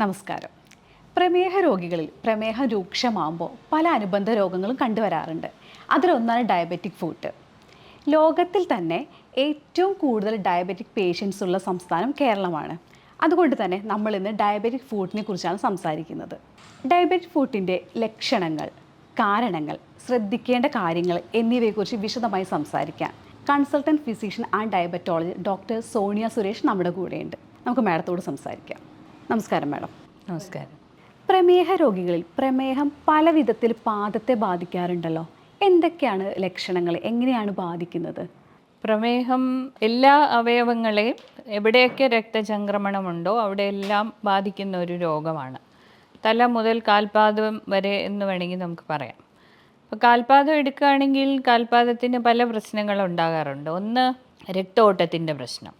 നമസ്കാരം. പ്രമേഹ രോഗികളിൽ പ്രമേഹം രൂക്ഷമാകുമ്പോൾ പല അനുബന്ധ രോഗങ്ങളും കണ്ടുവരാറുണ്ട്. അതിലൊന്നാണ് ഡയബറ്റിക് ഫുഡ് ലോകത്തിൽ തന്നെ ഏറ്റവും കൂടുതൽ ഡയബറ്റിക് പേഷ്യൻസ് ഉള്ള സംസ്ഥാനം കേരളമാണ്. അതുകൊണ്ട് തന്നെ നമ്മൾ ഇന്ന് ഡയബറ്റിക് ഫുഡിനെ കുറിച്ചാണ് സംസാരിക്കുന്നത്. ഡയബറ്റിക് ഫുഡിന്റെ ലക്ഷണങ്ങൾ കാരണങ്ങൾ ശ്രദ്ധിക്കേണ്ട കാര്യങ്ങൾ എന്നിവയെക്കുറിച്ച് വിശദമായി സംസാരിക്കാം. Consultant physician and diabetology doctor Sonia Suresh നമ്മുടെ കൂടെയുണ്ട്. നമുക്ക് മാഡത്തോട് സംസാരിക്കാം. നമസ്കാരം മാഡം. നമസ്കാരം. പ്രമേഹ രോഗികളിൽ പ്രമേഹം പല വിധത്തിൽ പാദത്തെ ബാധിക്കാറുണ്ടല്ലോ. എന്തൊക്കെയാണ് ലക്ഷണങ്ങൾ? എങ്ങനെയാണ് ബാധിക്കുന്നത്? പ്രമേഹം എല്ലാ അവയവങ്ങളെയും എവിടെയൊക്കെ രക്തചംക്രമണമുണ്ടോ അവിടെയെല്ലാം ബാധിക്കുന്ന ഒരു രോഗമാണ്. തല മുതൽ കാൽപാദം വരെ എന്ന് വേണമെങ്കിൽ നമുക്ക് പറയാം. അപ്പോൾ കാൽപാദം എടുക്കുകയാണെങ്കിൽ കാൽപാദത്തിന് പല പ്രശ്നങ്ങൾ ഉണ്ടാകാറുണ്ട്. ഒന്ന് രക്തഓട്ടത്തിന്റെ പ്രശ്നം.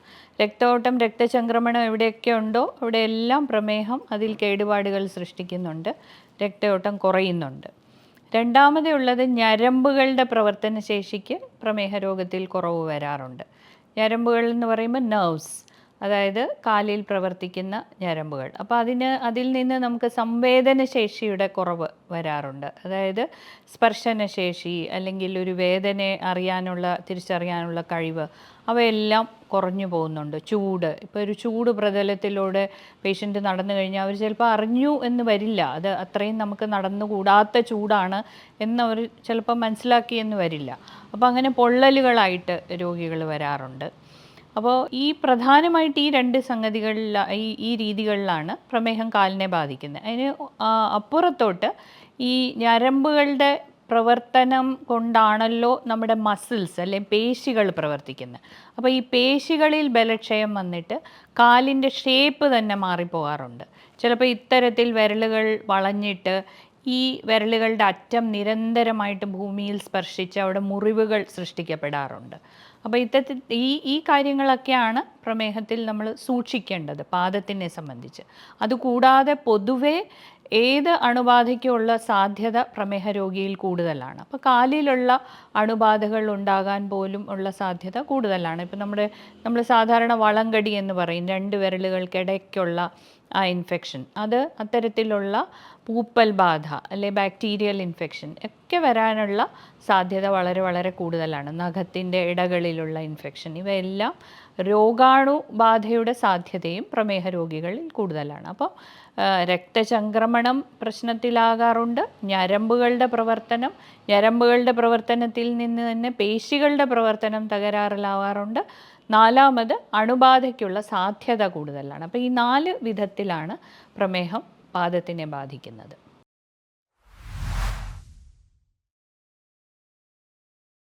രക്തഓട്ടം രക്തചംക്രമണം എവിടെയൊക്കെ ഉണ്ടോ അവിടെയെല്ലാം പ്രമേഹം അതിൽ കേടുപാടുകൾ സൃഷ്ടിക്കുന്നുണ്ട്. രക്തയോട്ടം കുറയുന്നുണ്ട്. രണ്ടാമതുള്ളത് ഞരമ്പുകളുടെ പ്രവർത്തന ശേഷിക്ക് പ്രമേഹ രോഗത്തിൽ കുറവ് വരാറുണ്ട്. ഞരമ്പുകൾ എന്ന് പറയുമ്പോൾ നെർവ്സ് അതായത് കാലിൽ പ്രവർത്തിക്കുന്ന ഞരമ്പുകൾ. അപ്പോൾ അതിന് അതിൽ നിന്ന് നമുക്ക് സംവേദന ശേഷിയുടെ കുറവ് വരാറുണ്ട്. അതായത് സ്പർശനശേഷി അല്ലെങ്കിൽ ഒരു വേദനയെ അറിയാനുള്ള തിരിച്ചറിയാനുള്ള കഴിവ് അവയെല്ലാം കുറഞ്ഞു പോകുന്നുണ്ട്. ചൂട്. ഇപ്പോൾ ഒരു ചൂട് പ്രതലത്തിലൂടെ പേഷ്യന്റ് നടന്നു കഴിഞ്ഞാൽ അവർ ചിലപ്പോൾ അറിഞ്ഞു എന്ന് വരില്ല. അത് അത്രയും നമുക്ക് നടന്നുകൂടാത്ത ചൂടാണ് എന്നവർ ചിലപ്പോൾ മനസ്സിലാക്കി എന്ന് വരില്ല. അപ്പോൾ അങ്ങനെ പൊള്ളലുകളായിട്ട് രോഗികൾ വരാറുണ്ട്. അപ്പോൾ ഈ പ്രധാനമായിട്ട് ഈ രണ്ട് സംഗതികളിൽ ഈ ഈ രീതികളിലാണ് പ്രമേഹം കാലിനെ ബാധിക്കുന്നത്. അതിന് അപ്പുറത്തോട്ട് ഈ ഞരമ്പുകളുടെ പ്രവർത്തനം കൊണ്ടാണല്ലോ നമ്മുടെ മസിൽസ് അല്ലെ പേശികൾ പ്രവർത്തിക്കുന്നത്. അപ്പോൾ ഈ പേശികളിൽ ബലക്ഷയം വന്നിട്ട് കാലിന്റെ ഷേപ്പ് തന്നെ മാറിപ്പോകാറുണ്ട്. ചിലപ്പോൾ ഇത്തരത്തിൽ വിരലുകൾ വളഞ്ഞിട്ട് ഈ വിരലുകളുടെ അറ്റം നിരന്തരമായിട്ട് ഭൂമിയിൽ സ്പർശിച്ച് അവിടെ മുറിവുകൾ സൃഷ്ടിക്കപ്പെടാറുണ്ട്. അപ്പോൾ ഇത്തരത്തിൽ ഈ ഈ കാര്യങ്ങളൊക്കെയാണ് പ്രമേഹത്തിൽ നമ്മൾ സൂക്ഷിക്കേണ്ടത് പാദത്തിനെ സംബന്ധിച്ച്. അതുകൂടാതെ പൊതുവേ ഏത് അണുബാധയ്ക്കുള്ള സാധ്യത പ്രമേഹ രോഗിയിൽ കൂടുതലാണ്. അപ്പോൾ കാലിലുള്ള അണുബാധകൾ ഉണ്ടാകാൻ പോലും ഉള്ള സാധ്യത കൂടുതലാണ്. ഇപ്പോൾ നമ്മുടെ നമ്മൾ സാധാരണ വളങ്കടി എന്ന് പറയും രണ്ട് വിരലുകൾക്കിടയ്ക്കുള്ള ആ ഇൻഫെക്ഷൻ അത് അത്തരത്തിലുള്ള പൂപ്പൽ ബാധ അല്ലെ ബാക്ടീരിയൽ ഇൻഫെക്ഷൻ ഒക്കെ വരാനുള്ള സാധ്യത വളരെ വളരെ കൂടുതലാണ്. നഖത്തിന്റെ ഇടകളിലുള്ള ഇൻഫെക്ഷൻ ഇവയെല്ലാം രോഗാണുബാധയുടെ സാധ്യതയും പ്രമേഹ രോഗികളിൽ കൂടുതലാണ്. അപ്പോൾ രക്തചംക്രമണം പ്രശ്നത്തിലാകാറുണ്ട്. ഞരമ്പുകളുടെ പ്രവർത്തനം ഞരമ്പുകളുടെ പ്രവർത്തനത്തിൽ നിന്ന് തന്നെ പേശികളുടെ പ്രവർത്തനം തകരാറിലാവാറുണ്ട്. നാലാമത് അണുബാധയ്ക്കുള്ള സാധ്യത കൂടുതലാണ്. അപ്പോൾ ഈ നാല് വിധത്തിലാണ് പ്രമേഹം പാദത്തിനെ ബാധിക്കുന്നത്.